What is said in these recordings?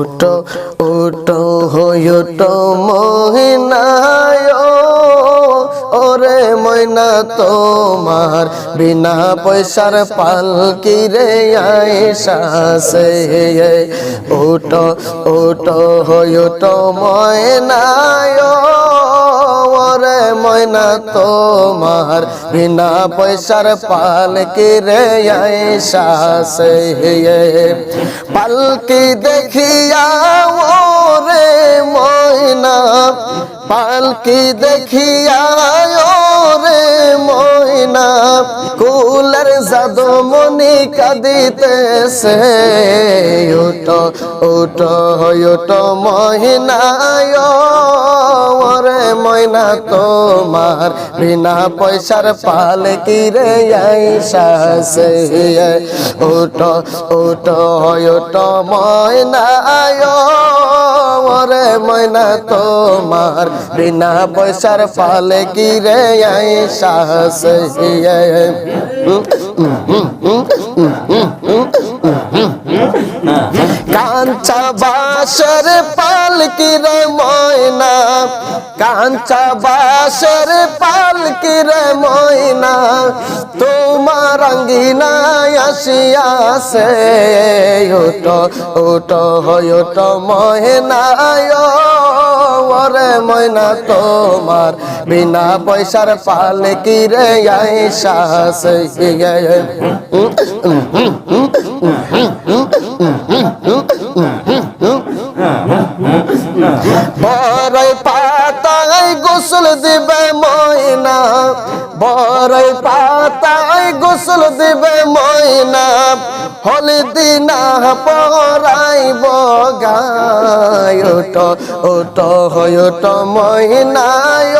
ওটো ওটো হইটো মহিনায়। ওরে ময়না, তোমার বিনা পয়সার পালকি রে আইসাসে ওটো ওটো হইটো ময়নায় ওরে ময়না তোমার বিনা পয়সার পালকি রে আইসাসে পালকি দেখিয়া ওরে ময়না, পালকি দেখিয়া ওরে ময়না, কুলার জাদু মনি কাঁদিতেছে উটো উটো উটো মহিনায় ওরে ময়না তোমার, বিনা পয়সার পাল কি রে আইসাসে উটো উটো উটো ময়নায় ওরে ময়না তোমার, বিনা পয়সার পালে কি রে আইসাসে কাঞ্চা বাসর পালকি রে ময়না কাঞ্চা বাসর পালকি রে ময়না, তোমার অঙ্গিনায় আসিয়াছে। ওটো ওটো ওটো ময়নায় ওরে ময়না তোমার বিনা পয়সার পালে কি রে আইসাছে বড়ই গোসল দিবে ময়না বড়ই পাতায় গোসল দিবে ময়না হলদি না ওটো ওটো মহিনায় ময়নায়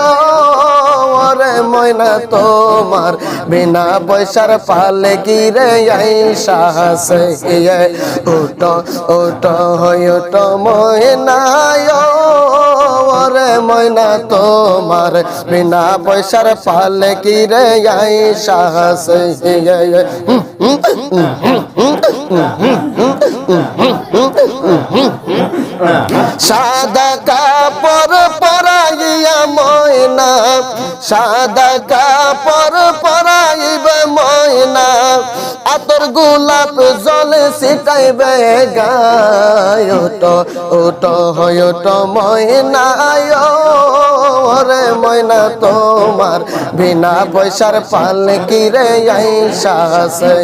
ওরে ময়না তোমার বিনা পয়সার পালে গিরে রে ওট ওট ওটো মহিনায় ওরে ময়না তোমার, বিনা পয়সার পালে কি রে আইসাসে সাদা কাপড় পরাইয়া ময়না, সাদা কাপড় পরাইবে ময়না, আতর গোলাপ জল ছিটাইবে গায় ওটো ওটো হয় ওটো ময়নায় রে ময়না তোমার বিনা পয়সার পাল কি রে আইসাসে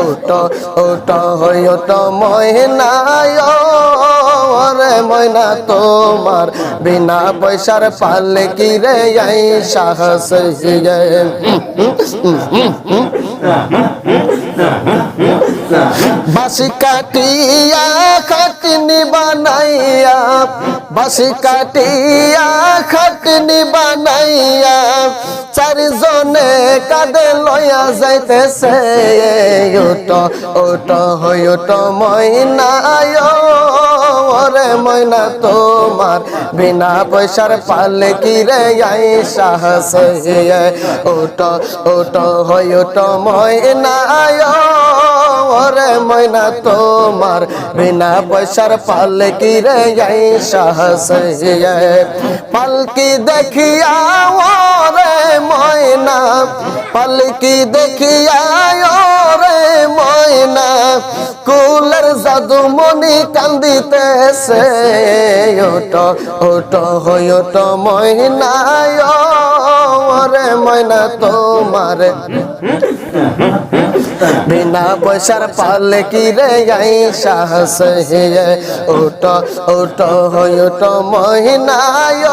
ওটো ওটো হয় ওটো ময়নায় রে ময়না তোমার বিনা পয়সার পালে কি রে আই সাহস বাসি কাটিয়া খাটনি বানাইয়া বাসি কাটিয়া খাটনি বানাইয়া, চারজনে কাঁদে লয়া যাইতেছে। ওটো ওটো হয় ওটো ময়নায় ওরে ময়না, তোমার বিনা পয়সার পালে কি রে আই সাহস? ওটো ওটো হয় ওটো ময়নায় ওরে ময়না তোমার, বিনা পয়সার পালে কি রে আই সাহস। পালকি দেখিয়া ওরে ময়না, পালকি দেখিয়া ওরে ময়না, কুলের জাদু মনি কান্দিতেছে। ওটো ওটো হয় ওটো ময়নায় ওরে ময়না, তোমার। বিনা পয়সার পালে কি রে আই সাহস হে ওটো ওটো ওটো মহিনায়।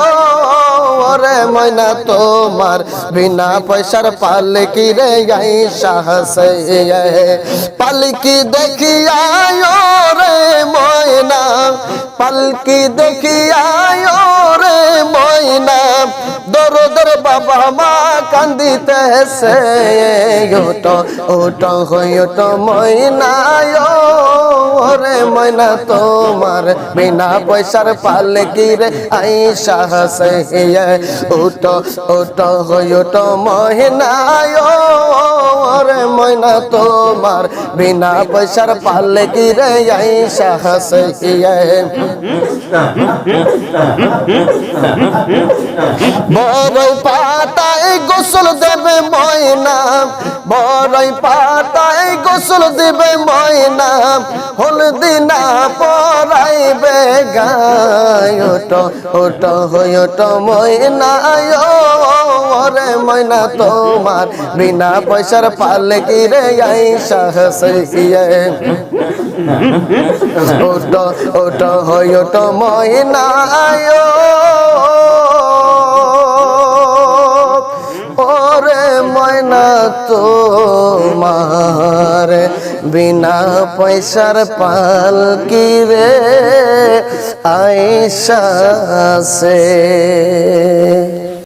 ওরে ময়না, তোমার বিনা পয়সার পালে কি রে আই সাহস পালকি দেখিয়া রে ময়না? পালকি দেখিয়া রে ময়না? কান্দিতেছে ওটো ওটো ওটো ময়নায় ওরে ময়না তোমার বিনা পয়সার পালে কি রে আইসা সহিয়ে উটো উটো উটো মহিনায় ওরে ময়না, তোমার বিনা পয়সার পালে কি রে আইসা সহিয়ে বড়ই পাতায় দেবে ময়না বড়ই পাতায় গোসল দেবে ময়না হলদি না পরাইবে গায় ওটো ওটো ময়না ওরে ময়না তোমার, বিনা পয়সার পালে কি রে আইসা হসিয়ে ওটো ওটো ওটো ময়না ওরে ময়না তোমার। বিনা পয়সার পালকি রে? আইসা সে